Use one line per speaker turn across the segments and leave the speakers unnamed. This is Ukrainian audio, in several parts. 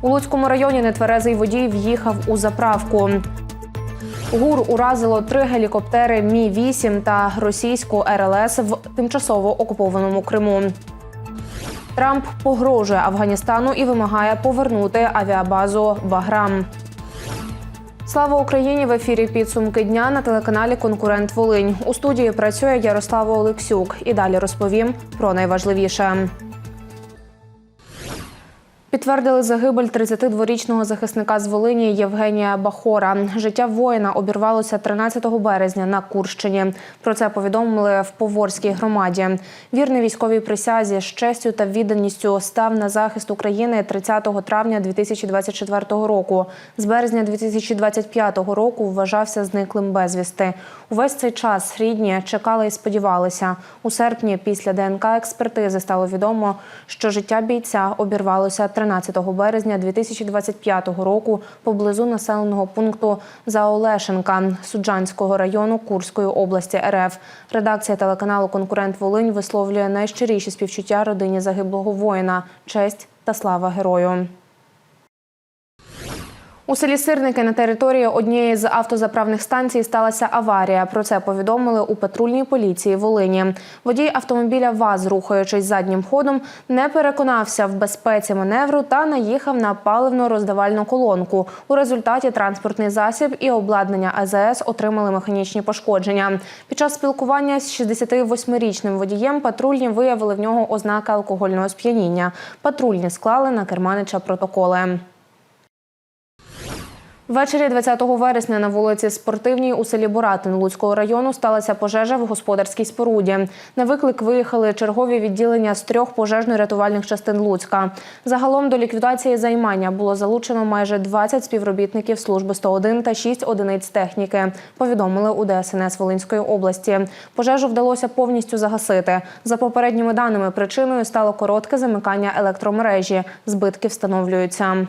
У Луцькому районі нетверезий водій в'їхав у заправку. ГУР уразило три гелікоптери Мі 8 та російську РЛС в тимчасово окупованому Криму. Трамп погрожує Афганістану і вимагає повернути авіабазу Баграм. Слава Україні! В ефірі підсумки дня на телеканалі Конкурент Волинь. У студії працює Ярослава Олексюк. І далі розповім про найважливіше. Підтвердили загибель 32-річного захисника з Волині Євгенія Бахора. Життя воїна обірвалося 13 березня на Курщині. Про це повідомили в Поворській громаді. Вірний військовій присязі з честю та відданістю став на захист України 30 травня 2024 року. З березня 2025 року вважався зниклим безвісти. Увесь цей час рідні чекали і сподівалися. У серпні після ДНК експертизи стало відомо, що життя бійця обірвалося 13 березня 2025 року поблизу населеного пункту Заолешенка Суджанського району Курської області РФ. Редакція телеканалу Конкурент Волинь висловлює найщиріші співчуття родині загиблого воїна, честь та слава герою. У селі Сирники на території однієї з автозаправних станцій сталася аварія. Про це повідомили у патрульній поліції Волині. Водій автомобіля ВАЗ, рухаючись заднім ходом, не переконався в безпеці маневру та наїхав на паливно-роздавальну колонку. У результаті транспортний засіб і обладнання АЗС отримали механічні пошкодження. Під час спілкування з 68-річним водієм патрульні виявили в нього ознаки алкогольного сп'яніння. Патрульні склали на керманича протоколи. Ввечері 20 вересня на вулиці Спортивній у селі Боратин Луцького району сталася пожежа в господарській споруді. На виклик виїхали чергові відділення з трьох пожежно-рятувальних частин Луцька. Загалом до ліквідації займання було залучено майже 20 співробітників служби 101 та 6 одиниць техніки. Повідомили у ДСНС Волинської області. Пожежу вдалося повністю загасити. За попередніми даними, причиною стало коротке замикання електромережі. Збитки встановлюються.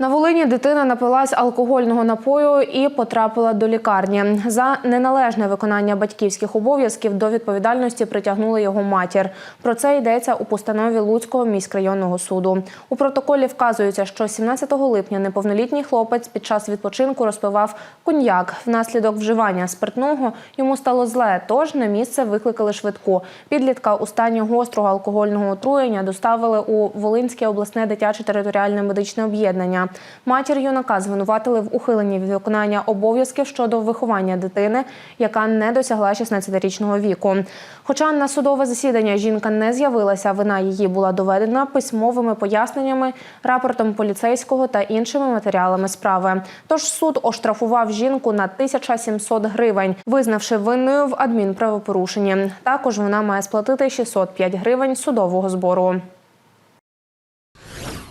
На Волині дитина напилась алкогольного напою і потрапила до лікарні. За неналежне виконання батьківських обов'язків до відповідальності притягнули його матір. Про це йдеться у постанові Луцького міськрайонного суду. У протоколі вказується, що 17 липня неповнолітній хлопець під час відпочинку розпивав коньяк. Внаслідок вживання спиртного йому стало зле, тож на місце викликали швидку. Підлітка у стані гострого алкогольного отруєння доставили у Волинське обласне дитяче територіальне медичне об'єднання. Матір юнака звинуватили в ухиленні від виконання обов'язків щодо виховання дитини, яка не досягла 16-річного віку. Хоча на судове засідання жінка не з'явилася, вина її була доведена письмовими поясненнями, рапортом поліцейського та іншими матеріалами справи. Тож суд оштрафував жінку на 1700 гривень, визнавши винною в адмінправопорушенні. Також вона має сплатити 605 гривень судового збору.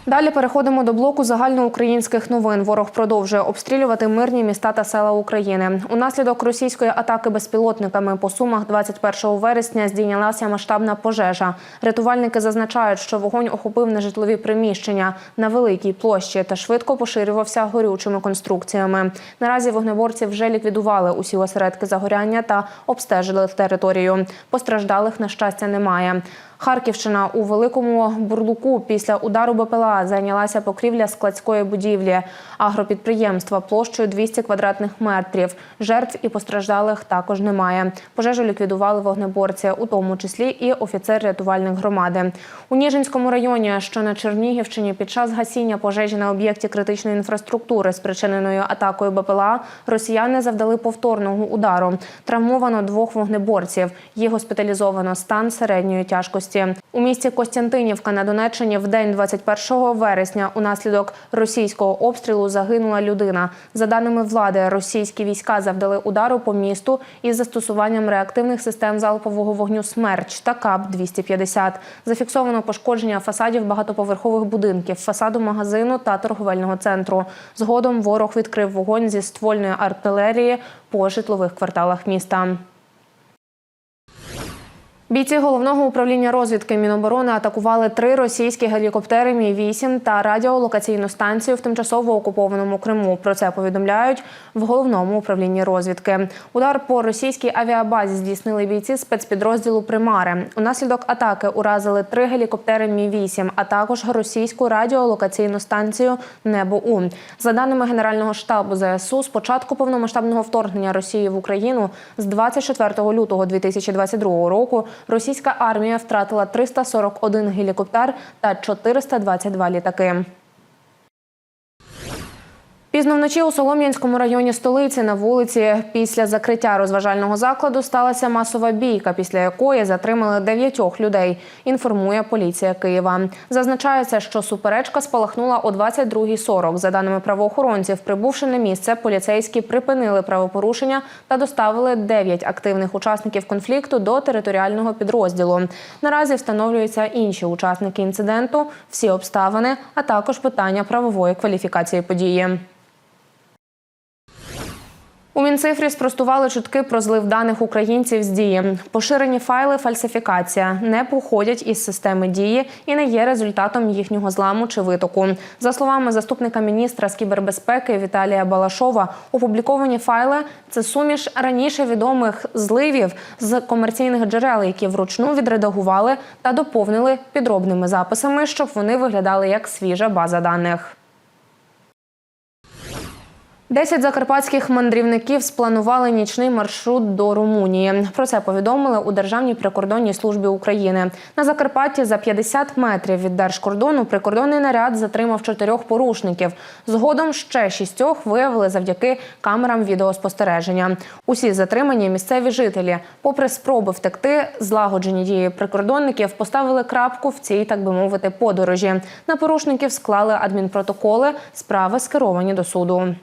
Далі переходимо до блоку загальноукраїнських новин. Ворог продовжує обстрілювати мирні міста та села України. Унаслідок російської атаки безпілотниками по сумах 21 вересня здійнялася масштабна пожежа. Рятувальники зазначають, що вогонь охопив нежитлові приміщення на великій площі та швидко поширювався горючими конструкціями. Наразі вогнеборці вже ліквідували усі осередки загоряння та обстежили територію. Постраждалих на щастя немає. Харківщина у великому бурлуку після удару БПЛА зайнялася покрівля складської будівлі агропідприємства площею 200 квадратних метрів. Жертв і постраждалих також немає. Пожежу ліквідували вогнеборці, у тому числі і офіцер рятувальник громади. У Ніжинському районі, що на Чернігівщині, під час гасіння пожежі на об'єкті критичної інфраструктури, спричиненою атакою БПЛА, росіяни завдали повторного удару. Травмовано двох вогнеборців. Їх госпіталізовано стан середньої тяжкості. У місті Костянтинівка на Донеччині в день 21 вересня унаслідок російського обстрілу загинула людина. За даними влади, російські війська завдали удару по місту із застосуванням реактивних систем залпового вогню «Смерч» та КАП-250. Зафіксовано пошкодження фасадів багатоповерхових будинків, фасаду магазину та торговельного центру. Згодом ворог відкрив вогонь зі ствольної артилерії по житлових кварталах міста. Бійці головного управління розвідки Міноборони атакували три російські гелікоптери Мі 8 та радіолокаційну станцію в тимчасово окупованому Криму. Про це повідомляють в головному управлінні розвідки. Удар по російській авіабазі здійснили бійці спецпідрозділу Примари. Унаслідок атаки уразили три гелікоптери Мі 8 а також російську радіолокаційну станцію Небо У. За даними Генерального штабу ЗСУ, з початку повномасштабного вторгнення Росії в Україну з 24 лютого 2022 року російська армія втратила 341 гелікоптер та 422 літаки. Пізно вночі у Солом'янському районі столиці на вулиці після закриття розважального закладу сталася масова бійка, після якої затримали дев'ятьох людей. Інформує поліція Києва. Зазначається, що суперечка спалахнула о 22.40. За даними правоохоронців, прибувши на місце, поліцейські припинили правопорушення та доставили дев'ять активних учасників конфлікту до територіального підрозділу. Наразі встановлюються інші учасники інциденту, всі обставини, а також питання правової кваліфікації події. У Мінцифрі спростували чутки про злив даних українців з дії. Поширені файли фальсифікація не походять із системи дії і не є результатом їхнього зламу чи витоку. За словами заступника міністра з кібербезпеки Віталія Балашова, опубліковані файли це суміш раніше відомих зливів з комерційних джерел, які вручну відредагували та доповнили підробними записами, щоб вони виглядали як свіжа база даних. Десять закарпатських мандрівників спланували нічний маршрут до Румунії. Про це повідомили у Державній прикордонній службі України. На Закарпатті за 50 метрів від держкордону прикордонний наряд затримав чотирьох порушників. Згодом ще шістьох виявили завдяки камерам відеоспостереження. Усі затримані місцеві жителі, попри спроби втекти, злагоджені дії прикордонників поставили крапку в цій, так би мовити, подорожі. На порушників склали адмінпротоколи, справи скеровані до суду.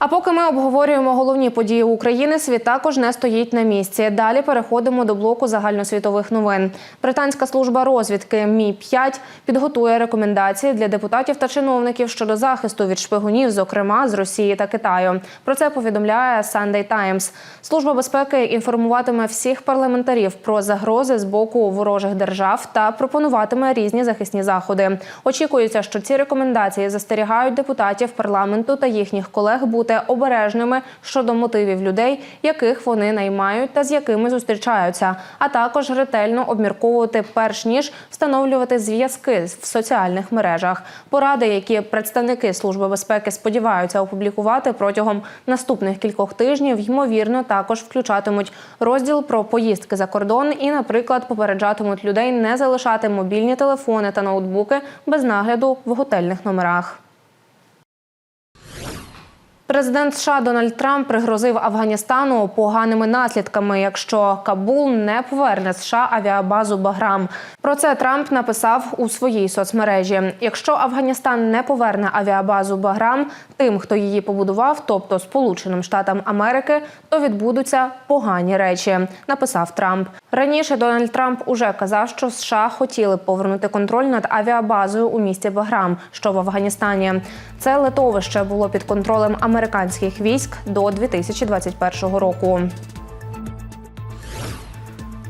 А поки ми обговорюємо головні події України, світ також не стоїть на місці. Далі переходимо до блоку загальносвітових новин. Британська служба розвідки Мі 5 підготує рекомендації для депутатів та чиновників щодо захисту від шпигунів, зокрема з Росії та Китаю. Про це повідомляє Sunday Times. Служба безпеки інформуватиме всіх парламентарів про загрози з боку ворожих держав та пропонуватиме різні захисні заходи. Очікується, що ці рекомендації застерігають депутатів парламенту та їхніх колег бути обережними щодо мотивів людей, яких вони наймають та з якими зустрічаються, а також ретельно обмірковувати перш ніж встановлювати зв'язки в соціальних мережах. Поради, які представники служби безпеки сподіваються опублікувати протягом наступних кількох тижнів, ймовірно, також включатимуть розділ про поїздки за кордон і, наприклад, попереджатимуть людей не залишати мобільні телефони та ноутбуки без нагляду в готельних номерах. Президент США Дональд Трамп пригрозив Афганістану поганими наслідками, якщо Кабул не поверне США авіабазу Баграм. Про це Трамп написав у своїй соцмережі. Якщо Афганістан не поверне авіабазу Баграм тим, хто її побудував, тобто Сполученим Штатам Америки, то відбудуться погані речі. Написав Трамп. Раніше Дональд Трамп уже казав, що США хотіли повернути контроль над авіабазою у місті Баграм, що в Афганістані. Це литовище було під контролем американських військ до 2021 року.